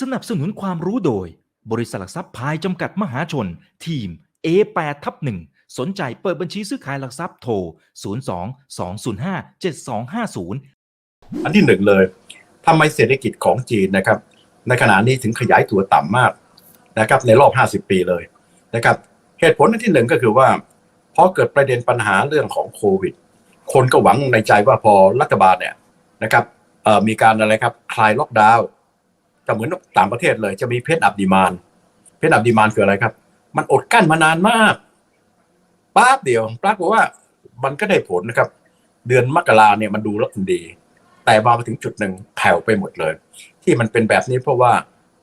สนับสนุนความรู้โดย บริษัทหลักทรัพย์พายจำกัดมหาชน ทีม A8 ทับ1สนใจเปิดบัญชีซื้อขายหลักทรัพย์โทร 02 205 7250 อันที่หนึ่งเลยทำไมเศรษฐกิจของจีนนะครับ ในขณะนี้ถึงขยายตัวต่ำมากนะครับในรอบ 50 ปีเลยนะครับเหตุผลอันที่หนึ่งก็คือว่าพอเกิดประเด็นปัญหาเรื่องของโควิด คนก็หวังในใจว่าพอรัฐบาลเนี่ยนะครับมีการอะไรครับคลายล็อกดาวน์ จะเหมือนต่างประเทศเลยจะมีเพนอัพดีมานเพนอัพดีมานคืออะไรครับ มันอดกั้นมานานมากป้าบเดียวปรากฏว่ามันก็ได้ผลนะครับ เดือนมกราเนี่ยมันดูแล้วมันดี แต่มาถึงจุดหนึ่งแผ่วไปหมดเลย ที่มันเป็นแบบนี้เพราะว่า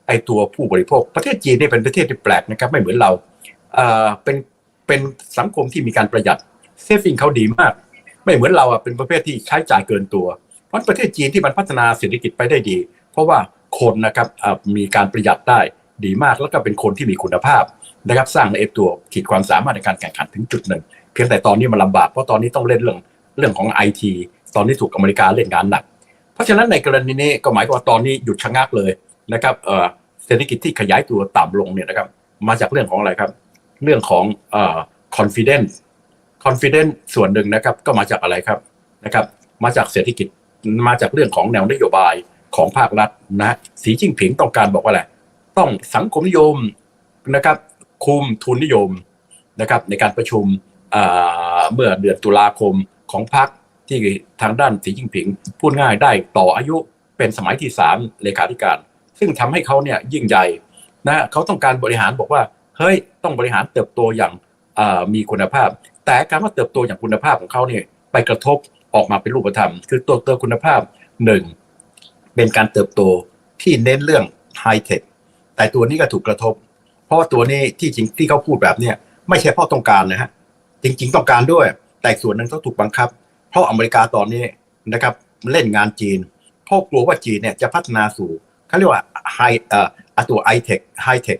ไอตัวผู้บริโภค ประเทศจีนนี่เป็นประเทศที่แปลกนะครับ ไม่เหมือนเราเอ่อเป็นเป็นสังคมที่มีการประหยัดเซฟิงเขาดีมาก ไม่เหมือนเราอะเป็นประเภทที่ใช้จ่ายเกินตัว เพราะประเทศจีนที่มันพัฒนาเศรษฐกิจไปได้ดี เพราะว่า คนนะครับมีการประหยัดได้ดีมากแล้วก็เป็นคนที่มีคุณภาพนะครับสร้างในตัวขีดความสามารถในการแข่งขันถึงจุดหนึ่ง เพียงแต่ตอนนี้มันลำบากเพราะตอนนี้ต้องเล่นเรื่องเรื่องของไอทีตอนนี้ถูกอเมริกาเล่นงานหนัก เพราะฉะนั้นในกรณีนี้ก็หมายความว่าตอนนี้หยุดชะงักเลยนะครับเอ่อเศรษฐกิจที่ขยายตัวต่ำลงเนี่ยนะครับมาจากเรื่องของอะไรครับ เรื่องของเอ่อ confidence confidence ส่วนหนึ่งนะครับก็มาจากอะไรครับนะครับ มาจากเศรษฐกิจมาจากเรื่องของแนวนโยบาย ของภาครัฐนะสีจิ้งผิงต้องการบอกว่าอะไรต้องสังคมนิยมนะครับคุมทุนนิยมนะครับในการประชุมเมื่อเดือนตุลาคมของพรรคที่ทางด้านสีจิ้งผิง พูดง่ายได้ต่ออายุเป็นสมัยที่สามเลขาธิการ ซึ่งทำให้เขาเนี่ยยิ่งใหญ่นะเขาต้องการบริหารบอกว่าเฮ้ยต้องบริหารเติบโตอย่างมีคุณภาพ แต่การว่าเติบโตอย่างคุณภาพของเขาเนี่ยไปกระทบออกมาเป็นรูปธรรม คือตัวเติมคุณภาพหนึ่ง เป็นการเติบโตที่เน้นเรื่องไฮเทคแต่ตัวนี้ก็ถูกกระทบ เพราะว่าตัวนี้ที่จริงที่เขาพูดแบบเนี้ยไม่ใช่เพราะต้องการนะฮะจริง ๆ ต้องการด้วย แต่ส่วนหนึ่งต้องถูกบังคับ เพราะอเมริกาตอนนี้นะครับเล่นงานจีนเพราะกลัวว่าจีนเนี่ยจะพัฒนาสู่เขาเรียกว่าไฮเอ่อตัวไอเทคไฮเทค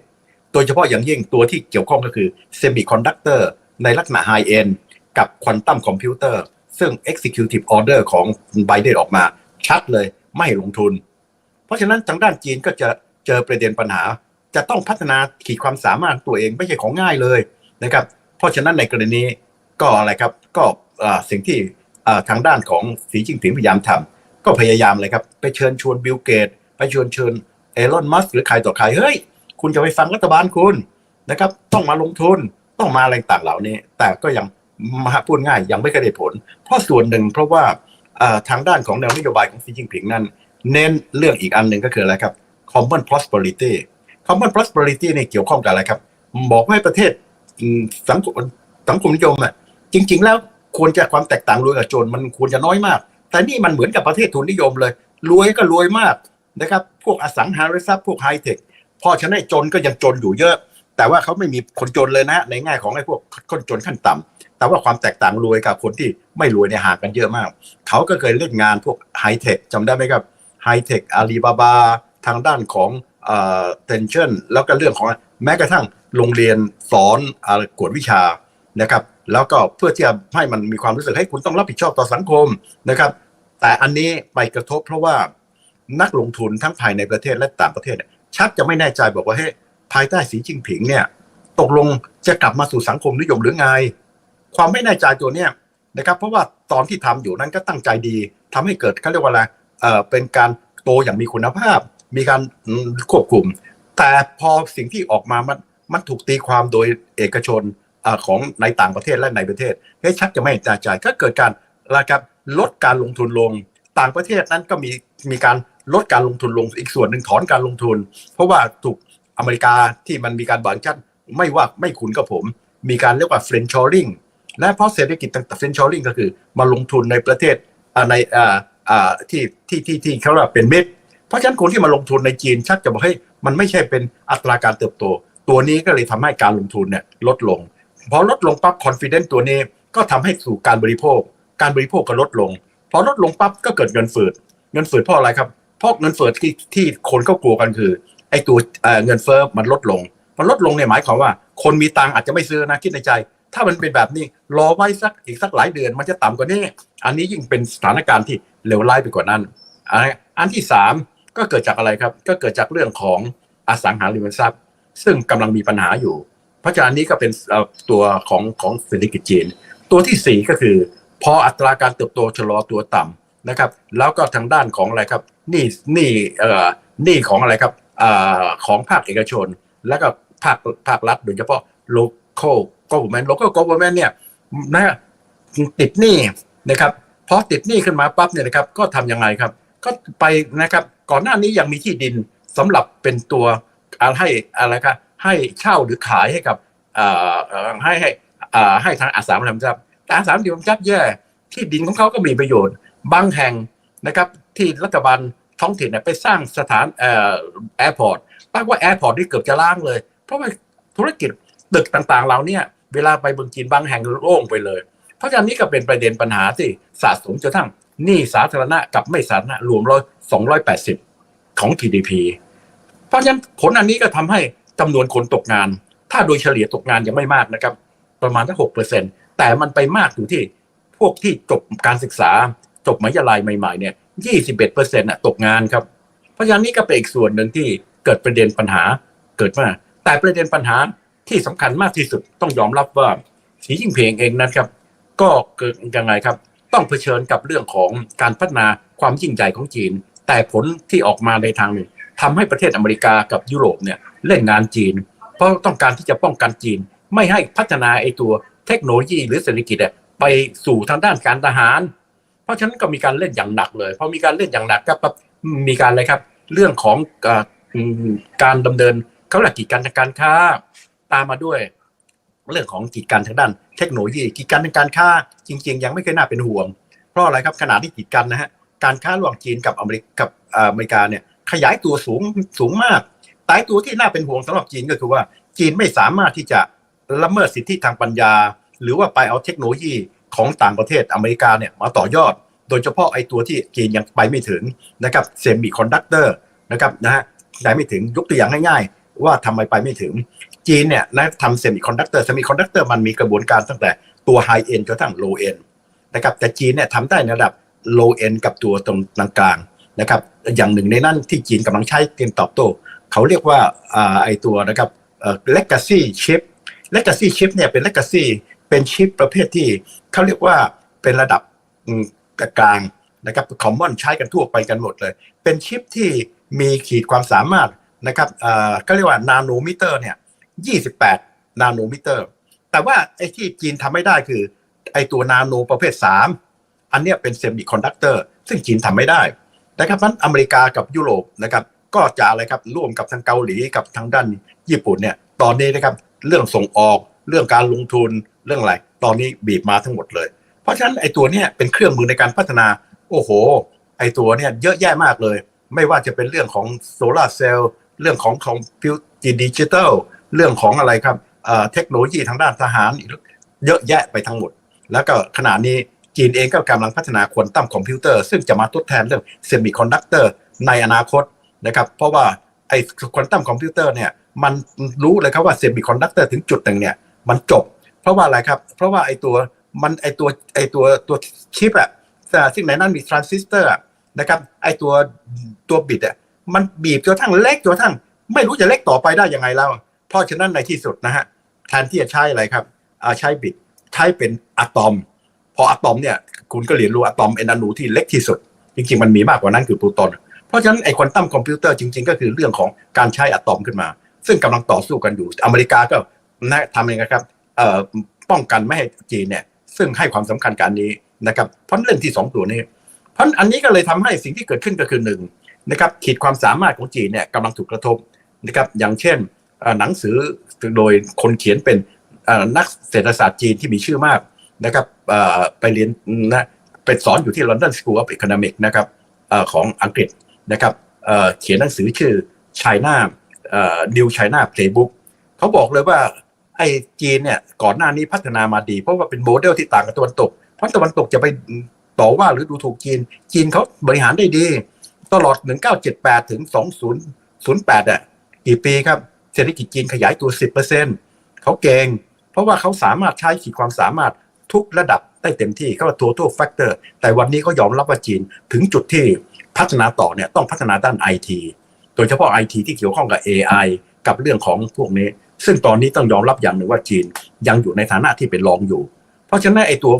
โดยเฉพาะอย่างยิ่งตัวที่เกี่ยวข้องก็คือเซมิคอนดักเตอร์ในลักษณะไฮเอ็นกับควอนตัมคอมพิวเตอร์ซึ่ง Executive Order ของไบเดนออกมาชัดเลย ไม่ลงทุน เพราะฉะนั้นทางด้านจีนก็จะเจอประเด็นปัญหา จะต้องพัฒนาขีดความสามารถตัวเองไม่ใช่ของง่ายเลยนะครับ เพราะฉะนั้นในกรณีก็อะไรครับก็สิ่งที่ทางด้านของสีจิ้งผิงพยายามทำก็พยายามเลยครับไปเชิญชวนบิลเกตไปชวนเชิญเอลอนมัสหรือใครต่อใครเฮ้ย คุณจะไปฟังรัฐบาลคุณนะครับ ต้องมาลงทุนต้องมาอะไรต่างเหล่านี้ แต่ก็ยังมาพูดง่ายยังไม่กระได้ผล เพราะส่วนหนึ่งเพราะว่า ทางด้านของแนวนโยบายของสีจิ้งผิงนั้น เน้นเรื่องอีกอันหนึ่งก็คืออะไรครับ common prosperity common prosperity เนี่ยเกี่ยวข้องกับอะไรครับ บอกว่าให้ประเทศสังคมสังคมนิยมอะจริง ๆ แล้วควรจะความแตกต่างรวยกับจนมันควรจะน้อยมาก แต่นี่มันเหมือนกับประเทศทุนนิยมเลย รวยก็รวยมากนะครับ พวกอสังหาริมทรัพย์พวกไฮเทคพอฉะนั้จนก็ยังจนอยู่เยอะ แต่ว่าเขาไม่มีคนจนเลยนะ ในแง่ของไอ้พวกคนจนขั้นต่ำ แต่ว่าความแตกต่างรวยกับคนที่ไม่รวยเนี่ยห่างกันเยอะมาก เขาก็เคยเล่นงานพวกไฮเทคจำได้ไหมครับไฮเทคอาลีบาบาทางด้านของเอ่อเทนชั่นแล้วก็เรื่องของแม้กระทั่งโรงเรียนสอนอกวดวิชานะครับ แล้วก็เพื่อที่จะให้มันมีความรู้สึกให้คุณต้องรับผิดชอบต่อสังคมนะครับ แต่อันนี้ไปกระทบเพราะว่านักลงทุนทั้งภายในประเทศและต่างประเทศชักจะไม่แน่ใจบอกว่าเฮ้ยภายใต้สีจิ้งผิงเนี่ย ตกลงจะกลับมาสู่สังคมนิยมหรือไง ความไม่แน่ใจตัวเนี้ยนะครับเพราะว่าตอนที่ทำอยู่นั้นก็ตั้งใจดีทำให้เกิดเขาเรียกว่าอะไรเอ่อเป็นการโตอย่างมีคุณภาพ มีการควบคุม แต่พอสิ่งที่ออกมามันมันถูกตีความโดยเอกชนอของในต่างประเทศและในประเทศเฮ้ยชักจะไม่แน่ใจก็เกิดการนะครับลดการลงทุนลง ต่างประเทศนั้นก็มีมีการลดการลงทุนลงอีกส่วนหนึ่งถอนการลงทุน เพราะว่าถูกอเมริกาที่มันมีการบังคับไม่ว่าไม่คุณกับผม มีการเรียกว่า friendshoring และเพราะเศรษฐกิจต่างๆ friendshoring ก็คือมาลงทุนในประเทศในที่ที่ที่ที่เขาเรียกเป็นมิตรเพราะฉะนั้นคนที่มาลงทุนในจีนชักจะบอกให้มันไม่ใช่เป็นอัตราการเติบโต ตัวนี้ก็เลยทำให้การลงทุนเนี่ยลดลงพอลดลงปั๊บ confidence ตัวนี้ก็ทำให้สู่การบริโภค การบริโภคก็ลดลงพอลดลงปั๊บก็เกิดเงินฝืดเงินฝืดเพราะอะไรครับเพราะเงินฝืดที่ที่คนเขากลัวกันคือไอ้ตัวเงินเฟ้อมันลดลง มันลดลงเนี่ยหมายความว่า คนมีตังอาจจะไม่ซื้อนะคิดในใจ ถ้ามันเป็นแบบนี้รอไว้สักอีกสักหลายเดือน มันจะต่ำกว่านี้ อันนี้ยิ่งเป็นสถานการณ์ที่เลวร้ายไปกว่านั้น อันที่สามก็เกิดจากอะไรครับ ก็เกิดจากเรื่องของอสังหาริมทรัพย์ ซึ่งกำลังมีปัญหาอยู่ เพราะฉะนั้นนี้ก็เป็นตัวของของเศรษฐกิจจีน ตัวที่สี่ก็คือ พออัตราการเติบโตชะลอตัวต่ำนะครับ แล้วก็ทางด้านของอะไรครับนี่นี่เอ่อนี่ของอะไรครับอ่าของภาคเอกชน แล้วก็ภาคภาครัฐโดยเฉพาะ local government local government เนี่ยนะติดหนี้นะครับพอติดหนี้ขึ้นมาปั๊บเนี่ยนะครับก็ทำยังไงครับ ก็ไปนะครับก่อนหน้านี้ยังมีที่ดินสำหรับเป็นตัวอะไรให้อะไรครับให้เช่าหรือขายให้กับเอ่อให้ให้อ่าให้ทางอาสามาทำทรัพย์แต่อาสามาทำทรัพย์แย่ที่ดินของเขาก็มีประโยชน์ บางแห่งนะครับที่รัฐบาลท้องถิ่นเนี่ยไปสร้างสถานเอ่อแอร์พอร์ตปรากว่าแอร์พอร์ตนี่เกือบจะล้างเลย เพราะว่าธุรกิจตึกต่างๆเราเนี่ย เวลาไปเมืองจีนบางแห่งโล่งไปเลย เพราะฉะนั้นนี่ก็เป็นประเด็นปัญหาที่สะสมจนทั่งหนี้สาธารณะกับไม่สาธารณะรวมร้อยสองร้อยแปดสิบของ GDP เพราะฉะนั้นผลอันนี้ก็ทำให้จำนวนคนตกงาน ถ้าโดยเฉลี่ยตกงานยังไม่มากนะครับ ประมาณแค่หกเปอร์เซ็นแต่มันไปมากอยู่ที่พวกที่จบการศึกษา จบมหาวิทยาลัยใหม่ๆเนี่ยยี่สิบเอ็ดเปอร์เซ็นต์ตกงานครับ เพราะฉะนั้นนี่ก็เป็นอีกส่วนหนึ่งที่เกิดประเด็นปัญหาเกิดมาแต่ประเด็นปัญหา ที่สำคัญมากที่สุดต้องยอมรับว่าสีจิ้งเผิงเองนะครับ ก็เกิดยังไงครับ ต้องเผชิญกับเรื่องของการพัฒนาความยิ่งใหญ่ของจีน แต่ผลที่ออกมาในทางหนึ่งทำให้ประเทศอเมริกากับยุโรปเนี่ยเล่นงานจีน เพราะต้องการที่จะป้องกันจีน ไม่ให้พัฒนาไอตัวเทคโนโลยีหรือเศรษฐกิจไปสู่ทางด้านการทหาร เพราะฉะนั้นก็มีการเล่นอย่างหนักเลยพอมีการเล่นอย่างหนักก็ปั๊บมีการอะไรครับ เรื่องของอการดำเนินเขาเรียกกิจการทางการค้า ตามมาด้วย เรื่องของกิจการทางด้าน เทคโนโลยีกิจการทางการค้าจริง ๆ ยังไม่เคยน่าเป็นห่วง เพราะอะไรครับขณะที่กิจการนะฮะการค้าระหว่างจีนกับอเมริกกับอเมริกาเนี่ยขยายตัวสูงสูงมากต่ไอ้ตัวที่น่าเป็นห่วงสำหรับจีนก็คือว่า จีนไม่สามารถที่จะละเมิดสิทธิทางปัญญา หรือว่าไปเอาเทคโนโลยีของต่างประเทศอเมริกาเนี่ยมาต่อยอด โดยเฉพาะไอ้ตัวที่จีนยังไปไม่ถึงนะครับเซมิคอนดักเตอร์นะครับนะฮะไปไม่ถึงยกตัวอย่างง่ายๆ ว่าทำไมไปไม่ถึง จีนเนี่ยนะทำเซมิคอนดักเตอร์เซมิคอนดักเตอร์มันมีกระบวนการตั้งแต่ตัวไฮเอ็นจนทั้งโลเอ็นนะครับแต่จีนเนี่ยทำได้ในระดับโลเอ็นกับตัวตรงกลางนะครับอย่างหนึ่งในนั้นที่จีนกำลังใช้เตรียมตอบโต้เขาเรียกว่าอ่าไอตัวนะครับเอ่อ legacy chip legacy chip เนี่ยเป็น legacy เป็นชิปประเภทที่เขาเรียกว่าเป็นระดับกลางนะครับ common ใช้กันทั่วไปกันหมดเลย เป็นชิปที่มีขีดความสามารถ นะครับเอ่อก็เรียกว่านาโนมิเตอร์เนี่ย28นาโนมิเตอร์ แต่ว่าไอ้ที่จีนทำไม่ได้คือ ไอ้ตัวนาโนประเภท3อันเนี้ยเป็นเซมิคอนดักเตอร์ซึ่งจีนทำไม่ได้นะครับนั้นอเมริกากับยุโรปนะครับก็จะอะไรครับร่วมกับทางเกาหลีกับทางด้านญี่ปุ่นเนี่ยตอนนี้นะครับเรื่องส่งออกเรื่องการลงทุนเรื่องอะไรตอนนี้บีบมาทั้งหมดเลย เพราะฉะนั้นไอ้ตัวเนี้ยเป็นเครื่องมือในการพัฒนา โอ้โห ไอ้ตัวเนี่ยเยอะแยะมากเลย ไม่ว่าจะเป็นเรื่องของโซลาร์เซลล์ เรื่องของคอมพิวเตอร์ดิจิทัลเรื่องของอะไรครับเทคโนโลยีทางด้านทหารอีกเยอะแยะไปทั้งหมด แล้วก็ขณะนี้จีนเองก็กำลังพัฒนาควอนตัมคอมพิวเตอร์ซึ่งจะมาทดแทนเรื่องเซมิคอนดักเตอร์ในอนาคตนะครับเพราะว่าไอ้ควอนตัมคอมพิวเตอร์เนี่ยมันรู้เลยครับว่าเซมิคอนดักเตอร์ถึงจุดหนึ่งเนี่ยมันจบ เพราะว่าอะไรครับ เพราะว่าไอ้ตัวมันไอ้ตัวไอ้ตัวตัวชิปอะซึ่งในนั้นมีทรานซิสเตอร์นะครับไอ้ตัวตัวบิตอะ มันบีบจนกระทั่งเล็กจนกระทั่งไม่รู้จะเล็กต่อไปได้ยังไงแล้ว เพราะฉะนั้นในที่สุดนะฮะแทนที่จะใช้อะไรครับอ่าใช้บิตใช้เป็นอะตอม พออะตอมเนี่ยคุณก็เรียนรู้อะตอมเป็นอนูที่เล็กที่สุด จริงๆมันมีมากกว่านั้นคือโปรตอน เพราะฉะนั้นไอ้ควอนตัมคอมพิวเตอร์จริง ๆ ก็คือเรื่องของการใช้อะตอมขึ้นมา ซึ่งกำลังต่อสู้กันอยู่อเมริกาก็นะทำยังไงครับเอ่อป้องกันไม่ให้จีนเนี่ยซึ่งให้ความสำคัญการนี้นะครับเพราะเรื่องที่สองตัวนี้ เพราะอันนี้ก็เลยทำให้สิ่งที่เกิดขึ้นก็คือหนึ่ง นะครับขีดความสามารถของจีนเนี่ยกำลังถูกกระทบนะครับอย่างเช่นหนังสือโดยคนเขียนเป็นนักเศรษฐศาสตร์จีนที่มีชื่อมากนะครับไปเรียนนะไปสอนอยู่ที่ London School of Economics นะครับอของอังกฤษนะครับเขียนหนังสือชื่อ China New China Playbook เขาบอกเลยว่าไอ้จีนเนี่ยก่อนหน้านี้พัฒนามาดี เพราะว่าเป็นโมเดลที่ต่างกับตะวันตกเพราะตะวันตกจะไปต่อว่าหรือดูถูกจีน จีนเขาบริหารได้ดี ตลอด 1978 ถึง 2008อะกี่ปีครับ เศรษฐกิจจีนขยายตัว 10%เขาเก่ง เพราะว่าเขาสามารถใช้ขีดความสามารถทุกระดับได้เต็มที่เขาว่า total factor แต่วันนี้เขายอมรับว่าจีนถึงจุดที่พัฒนาต่อเนี่ยต้องพัฒนาด้านไอทีโดยเฉพาะไอทีที่เกี่ยวข้องกับ AI กับเรื่องของพวกนี้ ซึ่งตอนนี้ต้องยอมรับอย่างหนึ่งว่าจีนยังอยู่ในฐานะที่เป็นรองอยู่ เพราะฉะนั้นไอตัว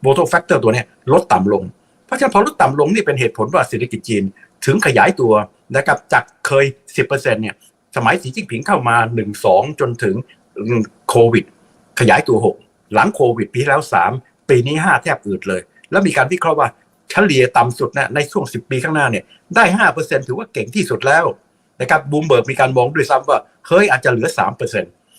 โบโตแฟกเตอร์ตัวนี้ลดต่ำลง เพราะฉะนั้นพอลดต่ำลงนี่เป็นเหตุผลว่าเศรษฐกิจจีนถึงขยายตัวนะครับจากเคย 10%เนี่ยสมัยสีจิ้นผิงเข้ามา 1 2 จนถึงโควิด ขยายตัว 6 หลังโควิดปีที่แล้ว 3 ปีนี้ 5 แทบอืดเลย แล้วมีการวิเคราะห์ว่าเฉลี่ยต่ำสุดนะในช่วง 10 ปีข้างหน้าเนี่ยได้ 5%ถือว่าเก่งที่สุดแล้วนะครับบูมเบิร์กมีการมองด้วยซ้ำว่าเฮ้ยอาจจะเหลือ 3%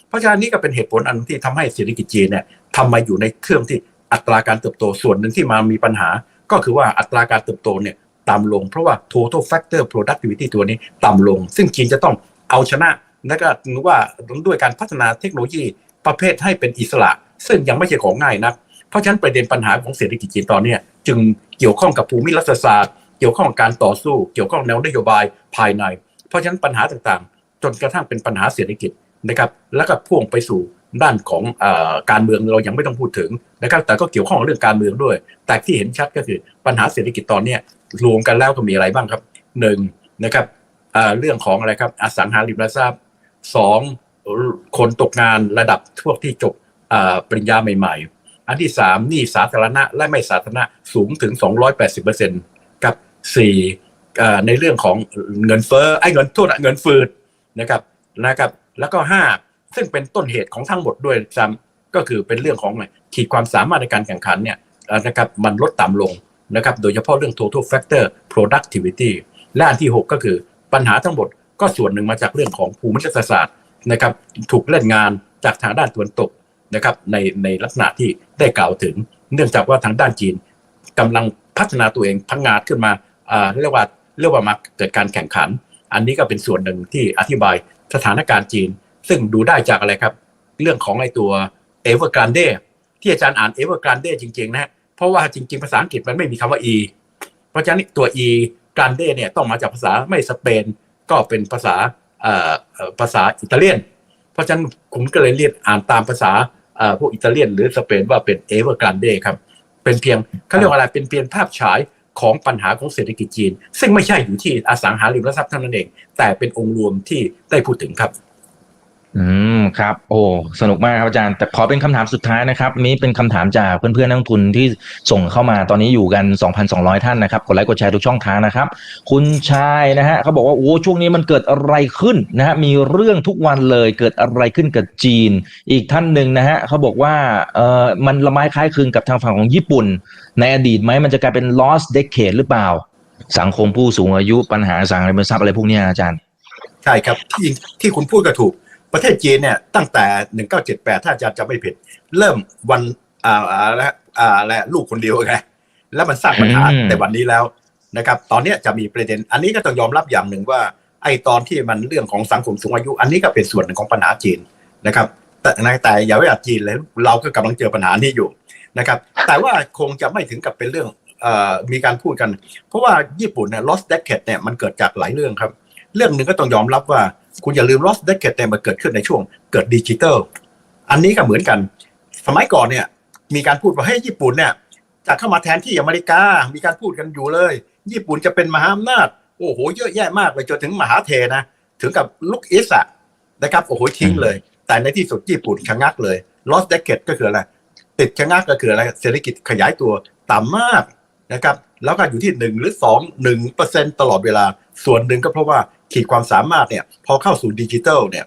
เพราะฉะนั้นนี่ก็เป็นเหตุผลอันที่ทำให้เศรษฐกิจจีนเนี่ยทำมาอยู่ในเครื่องที่อัตราการเติบโตส่วนหนึ่งที่มามีปัญหา ก็คือว่าอัตราการเติบโตเนี่ยต่ำลง เพราะว่า total factor productivity ตัวนี้ต่ำลง ซึ่งจีนจะต้องเอาชนะและก็นึกว่าด้วยการพัฒนาเทคโนโลยีประเภทให้เป็นอิสระ ซึ่งยังไม่ใช่ของง่ายนะเพราะฉะนั้นประเด็นปัญหาของเศรษฐกิจจีนตอนนี้จึงเกี่ยวข้องกับภูมิรัฐศาสตร์ เกี่ยวข้องกับการต่อสู้ เกี่ยวข้องแนวนโยบายภายใน เพราะฉะนั้นปัญหาต่างๆ จนกระทั่งเป็นปัญหาเศรษฐกิจนะครับ แล้วก็พ่วงไปสู่ ด้านของอการเมืองเรายังไม่ต้องพูดถึงนะครับ แต่ก็เกี่ยวข้องกับเรื่องการเมืองด้วย แต่ที่เห็นชัดก็คือปัญหาเศรษฐกิจตอนนี้รวมกันแล้วก็มีอะไรบ้างครับหนึ่งนะครับเรื่องของอะไรครับอสังหาริมทรัพย์สองคนตกงานระดับพวกที่จบปริญญาใหม่ ๆ อันที่สามหนี้สาธารณะและไม่สาธารณะสูงถึง 280%กับสี่เอ่ในเรื่องของเงินเฟ้อไอ้เงินโทษนเงินฟืดนะครับนะครับแล้วก็ห้า ซึ่งเป็นต้นเหตุของทั้งหมดด้วยซ้ำก็คือเป็นเรื่องของขีดความสามารถในการแข่งขันเนี่ยนะครับมันลดต่ำลงนะครับโดยเฉพาะเรื่อง total factor productivity และอันที่ 6 ก็คือปัญหาทั้งหมดก็ส่วนหนึ่งมาจากเรื่องของภูมิรัฐศาสตร์นะครับถูกเล่นงานจากทางด้านตะวันตกนะครับในในลักษณะที่ได้กล่าวถึง เนื่องจากว่าทางด้านจีนกำลังพัฒนาตัวเองพังงาดขึ้นมาอ่าเรียกว่าเรียกว่ามาเกิดการแข่งขัน อันนี้ก็เป็นส่วนหนึ่งที่อธิบายสถานการณ์จีน ซึ่งดูได้จากอะไรครับ เรื่องของไอ้ตัวเอเวอร์กรานเดที่อาจารย์อ่านเอเวอร์กรานเดจริง ๆ นะเพราะว่าจริง ๆ ภาษาอังกฤษมันไม่มีคำว่า e เพราะฉะนั้นตัว e กรานเดเนี่ยต้องมาจากภาษาไม่สเปนก็เป็นภาษาอ่อเอ่อภาษาอิตาเลียน เพราะฉะนั้นผมก็เลยเรียกอ่านตามภาษาอ่อพวกอิตาเลียน หรือสเปนว่าเป็นเอเวอร์กรานเดครับเป็นเพียงเขาเรียกว่าอะไรเป็นเพียงภาพฉายของปัญหาของเศรษฐกิจจีน ซึ่งไม่ใช่อยู่ที่อสังหาริมทรัพย์เท่านั้นเอง แต่เป็นองค์รวมที่ได้พูดถึงครับ อืมครับ โอ้สนุกมากครับอาจารย์ แต่ขอเป็นคำถามสุดท้ายนะครับนี้เป็นคำถามจากเพื่อนๆนักทุนที่ส่งเข้ามาตอนนี้อยู่กัน 2,200 ท่านนะครับ กดไลค์กดแชร์ทุกช่องทางนะครับ คุณชายนะฮะเขาบอกว่าโอ้ช่วงนี้มันเกิดอะไรขึ้นนะฮะมีเรื่องทุกวันเลยเกิดอะไรขึ้นกับจีน อีกท่านหนึ่งนะฮะเขาบอกว่าเออมันละไม้คล้ายคลึงกับทางฝั่งของญี่ปุ่น ในอดีตไหมมันจะกลายเป็น lost decade หรือเปล่า สังคมผู้สูงอายุปัญหาสังหาริมทรัพย์อะไรพวกนี้อาจารย์ ใช่ครับที่ที่คุณพูดก็ถูก ประเทศจีนเนี่ยตั้งแต่ 1978 ถ้าอาจารย์จะไม่ผิด เริ่มวันอ่าอ่าและอ่าและลูกคนเดียวไงแล้วมันสร้างปัญหาอืมในวันนี้แล้วนะครับ ตอนเนี้ยจะมีประเด็น อันนี้ก็ต้องยอมรับอย่างหนึ่งว่า ไอ้ตอนที่มันเรื่องของสังคมสูงอายุ อันนี้ก็เป็นส่วนหนึ่งของปัญหาจีนนะครับ แต่แต่อย่าไว้อาจีนเลยเราก็กำลังเจอปัญหานี้อยู่นะครับ แต่ว่าคงจะไม่ถึงกับเป็นเรื่องเอ่อมีการพูดกัน เพราะว่าญี่ปุ่นเนี่ย lost decade เนี่ยมันเกิดจากหลายเรื่องครับ เรื่องหนึ่งก็ต้องยอมรับว่า คุณอย่าลืม lost decade เนี่ยมันเกิดขึ้นในช่วงเกิดดิจิตอลอันนี้ก็เหมือนกัน สมัยก่อนเนี่ย มีการพูดว่าให้ยญี่ปุ่นเนี่ยจะเข้ามาแทนที่อเมริกา มีการพูดกันอยู่เลย ญี่ปุ่นจะเป็นมหาอำนาจ โอ้โห เยอะแยะมากเลยจนถึงมหาเทนะ ถึงกับลุกอิสอะนะครับ โอ้โห ทิ้งเลย แต่ในที่สุดญี่ปุ่นชะงักเลย lost decade ก็คืออะไร ติดชะงักก็คืออะไร เศรษฐกิจขยายตัวต่ำมากนะครับ แล้วก็อยู่ที่หนึ่งหรือสองหนึ่งเปอร์เซ็นตลอดเวลา ส่วนหนึ่งก็เพราะว่า ขีดความสามารถเนี่ยพอเข้าสู่ดิจิทัลเนี่ย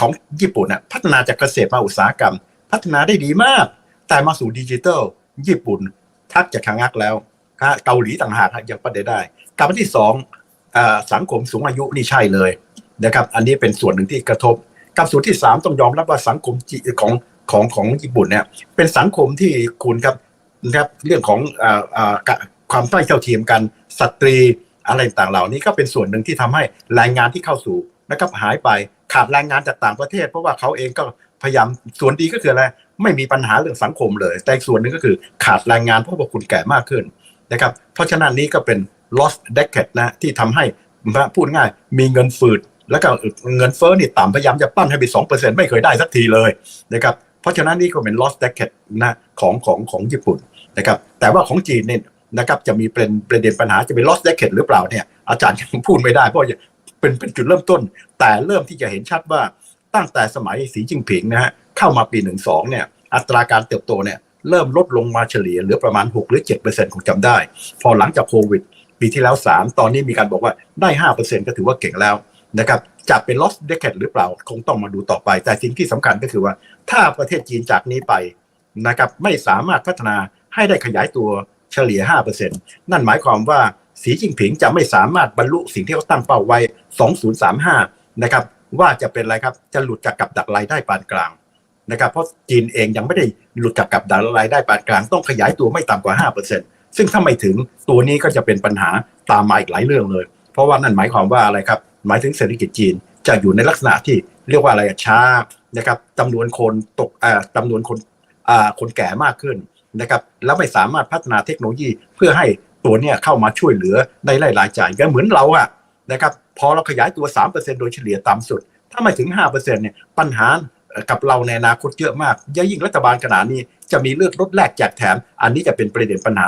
ของญี่ปุ่นน่ะพัฒนาจากเกษตรมาอุตสาหกรรม พัฒนาได้ดีมาก แต่มาสู่ดิจิทัลญี่ปุ่นทักจะชะงักแล้วเกาหลีต่างหากยังประเดได้กับอันที่สองอสังคมสูงอายุนี่ใช่เลยนะครับอันนี้เป็นส่วนหนึ่งที่กระทบ กับส่วนที่สามต้องยอมรับว่าสังคมของของของญี่ปุ่นเนี่ยเป็นสังคมที่คุณครับนะครับเรื่องของอความต้อยเท่าเทียมกันสตรี อะไรต่างเหล่านี้ก็เป็นส่วนหนึ่งที่ทำให้แรงงานที่เข้าสู่นะครับหายไปขาดแรงงานจากต่างประเทศ เพราะว่าเขาเองก็พยายามส่วนดีก็คืออะไรไม่มีปัญหาเรื่องสังคมเลย แต่ส่วนหนึ่งก็คือขาดแรงงานเพราะว่าคุณแก่มากขึ้นนะครับเพราะฉะนั้นนี้ก็เป็น lost decade นะที่ทำให้พูดง่ายมีเงินฝืดแล้วก็เงินเฟ้อนี่ต่ำพยายามจะปั้นให้เป็นสองเปอร์เซ็นไม่เคยได้สักทีเลยนะครับเพราะฉะนั้นนี่ก็เป็น lost decade นะของของของญี่ปุ่นนะครับแต่ว่าของจีนเนี่ย นะครับจะมีเป็นประเด็นปัญหาจะเป็น lost decade หรือเปล่าเนี่ยอาจารย์ยังพูดไม่ได้เพราะเป็นเป็นจุดเริ่มต้น แต่เริ่มที่จะเห็นชัดว่าตั้งแต่สมัยสีจิ้งผิงนะฮะเข้ามาปี 12เนี่ยอัตราการเติบโตเนี่ยเริ่มลดลงมาเฉลี่ยเหลือประมาณ 6 หรือ 7%ของจำได้ พอหลังจากโควิด ปีที่แล้ว 3 ตอนนี้มีการบอกว่าได้ 5%ก็ถือว่าเก่งแล้วนะครับจะเป็น lost decade หรือเปล่าคงต้องมาดูต่อไป แต่สิ่งที่สำคัญก็คือว่าถ้าประเทศจีนจากนี้ไปนะครับไม่สามารถพัฒนาให้ได้ขยายตัว เฉลี่ย 5%นั่นหมายความว่าสีจิ้งผิงจะไม่สามารถบรรลุสิ่งที่เขาตั้งเป้าไว้ 2035 นะครับ ว่าจะเป็นอะไรครับ จะหลุดจากกับดักรายได้ปานกลางนะครับ เพราะจีนเองยังไม่ได้หลุดจากกับดักรายได้ปานกลาง ต้องขยายตัวไม่ต่ำกว่า 5%ซึ่งถ้าไม่ถึงตัวนี้ก็จะเป็นปัญหาตามมาอีกหลายเรื่องเลย เพราะว่านั่นหมายความว่าอะไรครับ หมายถึงเศรษฐกิจจีนจะอยู่ในลักษณะที่เรียกว่าอะไรช้านะครับจำนวนคนตกจำนวนคนคนแก่มากขึ้น นะครับแล้วไม่สามารถพัฒนาเทคโนโลยีเพื่อให้ตัวเนี้ยเข้ามาช่วยเหลือในรายรายจ่ายก็เหมือนเราอะนะครับพอเราขยายตัว 3%โดยเฉลี่ยต่ำสุด ถ้าไม่ถึง 5%เนี่ยปัญหากับเราในอนาคตเยอะมากยิ่งรัฐบาลขนาดนี้จะมีเลือกลดแลกแจกแถม อันนี้จะเป็นประเด็นปัญหา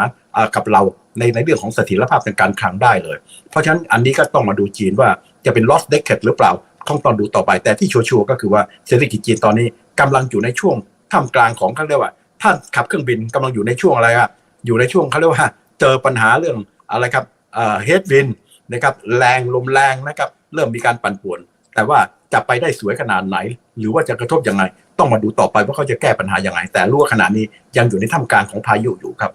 กับเราในในเรื่องของเสถียรภาพทางการคลังได้เลย เพราะฉะนั้นอันนี้ก็ต้องมาดูจีนว่าจะเป็น lost decade หรือเปล่าต้องตองดูต่อไปแต่ที่ชัวร์ๆก็คือว่าเศรษฐกิจจีนตอนนี้กำลังอยู่ในช่วงท่ามกลางของเขาเรียกว่า ท่านขับเครื่องบินกำลังอยู่ในช่วงอะไรครับอยู่ในช่วงเขาเรียกว่าเจอปัญหาเรื่องอะไรครับเอ่อ headwind นะครับแรงลมแรงนะครับเริ่มมีการปั่นป่วน แต่ว่าจะไปได้สวยขนาดไหน หรือว่าจะกระทบยังไง ต้องมาดูต่อไปว่าเขาจะแก้ปัญหายังไงแต่รู้ว่าขณะนี้ยังอยู่ในท่ามกลางของพายุอยู่ครับ